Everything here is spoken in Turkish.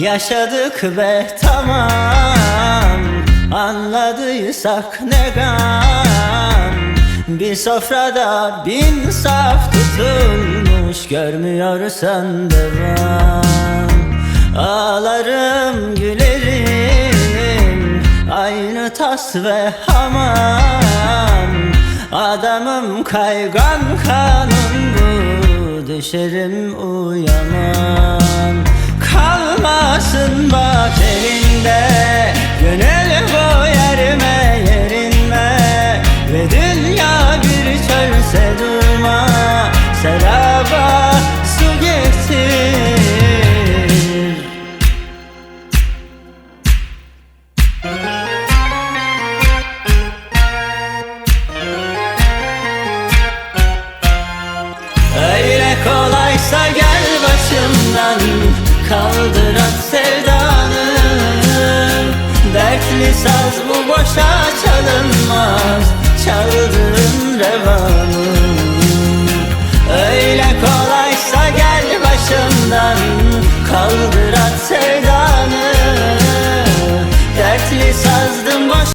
Yaşadık ve tamam Anladıysak ne gam. Bir sofrada bin saf tutulmuş Görmüyorsan devam. Ağlarım gülerim Aynı tas ve hamam. Adamım kaygan kanım bu Düşerim uyanam Kalmasın Yoksa gel başımdan Kaldır at sevdanı. Dertli saz bu boşa çalınmaz Çaldığın revanı. Öyle kolaysa gel başımdan Kaldır